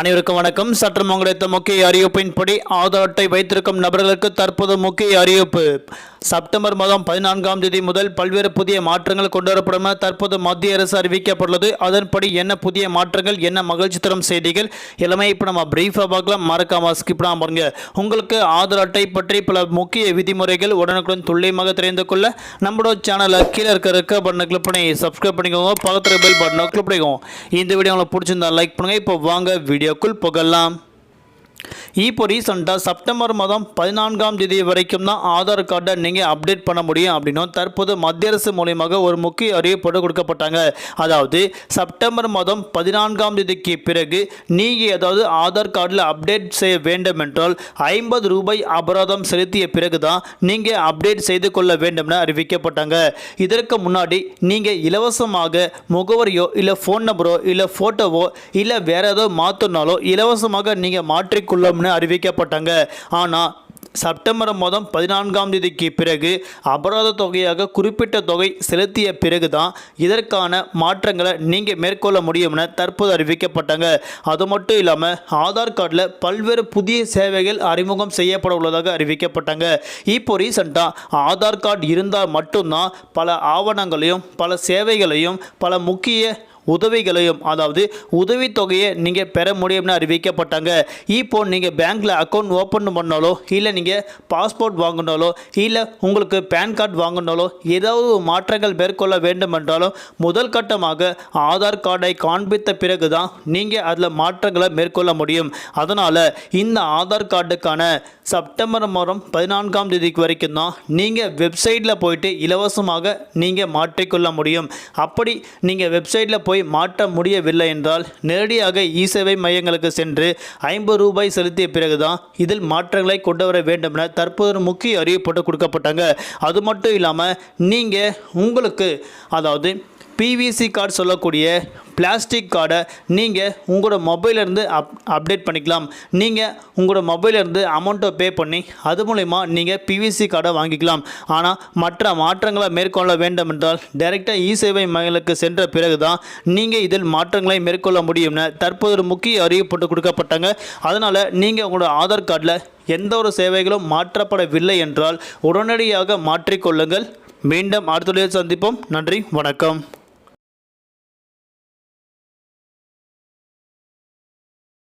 அனைவருக்கும் வணக்கம். சற்று கிடைத்த முக்கிய அறிவிப்பின்படி ஆதார் அட்டை வைத்திருக்கும் நபர்களுக்கு தற்போது முக்கிய அறிவிப்பு. செப்டம்பர் மாதம் பதினான்காம் தேதி முதல் பல்வேறு புதிய மாற்றங்கள் கொண்டுவரப்படும் என தற்போது மத்திய அரசு அறிவிக்கப்பட்டுள்ளது. அதன்படி என்ன புதிய மாற்றங்கள் என்ன மகிழ்ச்சி தரும் செய்திகள் எல்லாமே இப்போ நம்ம பிரீஃபாக பார்க்கலாம். மறக்காம ஸ்கிப் பாருங்க. உங்களுக்கு ஆதார் அட்டை பற்றி பல முக்கிய விதிமுறைகள் உடனுக்குடன் துல்லியமாக தெரிந்து கொள்ள நம்மளோட சேனலை கீழே இருக்க இருக்க பட்டனை கிளிக் பண்ணி சப்ஸ்கிரைப் பண்ணிக்கோங்க. பக்கத்தில் பெல் பட்டனை கிளிக் பண்ணிக்கோங்க. இந்த வீடியோ உங்களுக்கு பிடிச்சிருந்தா லைக் பண்ணுங்க. இப்போ வாங்க வீடியோக்குள் புகழலாம் இப்போ ரீசெண்டாக செப்டம்பர் மாதம் பதினான்காம் தேதி வரைக்கும் தான் ஆதார் கார்டை நீங்கள் அப்டேட் பண்ண முடியும் அப்படின்னும் தற்போது மத்திய அரசு மூலியமாக ஒரு முக்கிய அறிவிப்போடு கொடுக்கப்பட்டாங்க. அதாவது செப்டம்பர் மாதம் பதினான்காம் தேதிக்கு பிறகு நீங்கள் ஏதாவது ஆதார் கார்டில் அப்டேட் செய்ய வேண்டும் என்றால் ஐம்பது ரூபாய் அபராதம் செலுத்திய பிறகு தான் நீங்கள் அப்டேட் செய்து கொள்ள வேண்டும் என அறிவிக்கப்பட்டாங்க. இதற்கு முன்னாடி நீங்கள் இலவசமாக முகவரியோ இல்லை ஃபோன் நம்பரோ இல்லை ஃபோட்டோவோ இல்லை வேறு ஏதோ மாற்றினாலோ இலவசமாக நீங்கள் மாற்றிக்கொள்ளும்னு அறிவிக்கப்பட்டாங்க. ஆனால் செப்டம்பர் மாதம் பதினான்காம் தேதிக்கு பிறகு அபராத தொகையாக குறிப்பிட்ட தொகை செலுத்திய பிறகு தான் இதற்கான மாற்றங்களை நீங்கள் மேற்கொள்ள முடியும் என தற்போது அறிவிக்கப்பட்டாங்க. அது மட்டும் இல்லாமல் ஆதார் கார்டில் பல்வேறு புதிய சேவைகள் அறிமுகம் செய்யப்பட உள்ளதாக அறிவிக்கப்பட்டாங்க. இப்போ ரீசெண்டாக ஆதார் கார்டு இருந்தால் மட்டும்தான் பல ஆவணங்களையும் பல சேவைகளையும் பல முக்கிய உதவிகளையும் அதாவது உதவித்தொகையை நீங்கள் பெற முடியும்னு அறிவிக்கப்பட்டாங்க. இப்போ நீங்கள் பேங்க்கில் அக்கௌண்ட் ஓப்பன் பண்ணாலோ இல்லை நீங்கள் பாஸ்போர்ட் வாங்கினாலோ இல்லை உங்களுக்கு பேன் கார்டு வாங்கினாலோ ஏதாவது மாற்றங்கள் மேற்கொள்ள வேண்டும் என்றாலும் முதல் கட்டமாக ஆதார் கார்டை காண்பித்த பிறகு தான் நீங்கள் அதில் மாற்றங்களை மேற்கொள்ள முடியும். அதனால் இந்த ஆதார் கார்டுக்கான செப்டம்பர் மாதம் பதினான்காம் தேதிக்கு வரைக்கும் தான் நீங்கள் வெப்சைட்டில் போயிட்டு இலவசமாக நீங்கள் மாற்றிக்கொள்ள முடியும். அப்படி நீங்கள் வெப்சைட்டில் போய் போய் மாற்ற முடியவில்லை என்றால் நேரடியாக இ சேவை மையங்களுக்கு சென்று ஐம்பது ரூபாய் செலுத்திய பிறகுதான் இதில் மாற்றங்களை கொண்டு வர வேண்டும் என தற்போது ஒரு முக்கிய அறிவிப்பட்டு கொடுக்கப்பட்டாங்க. அது மட்டும் இல்லாமல் நீங்கள் உங்களுக்கு அதாவது பிவிசி கார்டு சொல்லக்கூடிய பிளாஸ்டிக் கார்டை நீங்கள் உங்களோட மொபைலேருந்து அப் அப்டேட் பண்ணிக்கலாம். நீங்கள் உங்களோட மொபைலேருந்து அமௌண்ட்டை பே பண்ணி அது மூலிமா நீங்கள் பிவிசி கார்டை வாங்கிக்கலாம். ஆனால் மற்ற மாற்றங்களை மேற்கொள்ள வேண்டும் என்றால் டைரெக்டாக இ சேவை மையங்களுக்கு சென்ற பிறகு தான் நீங்கள் இதில் மாற்றங்களை மேற்கொள்ள முடியும்னு தற்போது ஒரு முக்கிய அறிவிப்பு கொடுக்கப்பட்டாங்க. அதனால் நீங்கள் உங்களோட ஆதார் கார்டில் எந்த ஒரு சேவைகளும் மாற்றப்படவில்லை என்றால் உடனடியாக மாற்றிக்கொள்ளுங்கள். மீண்டும் அடுத்த சந்திப்போம். நன்றி வணக்கம்.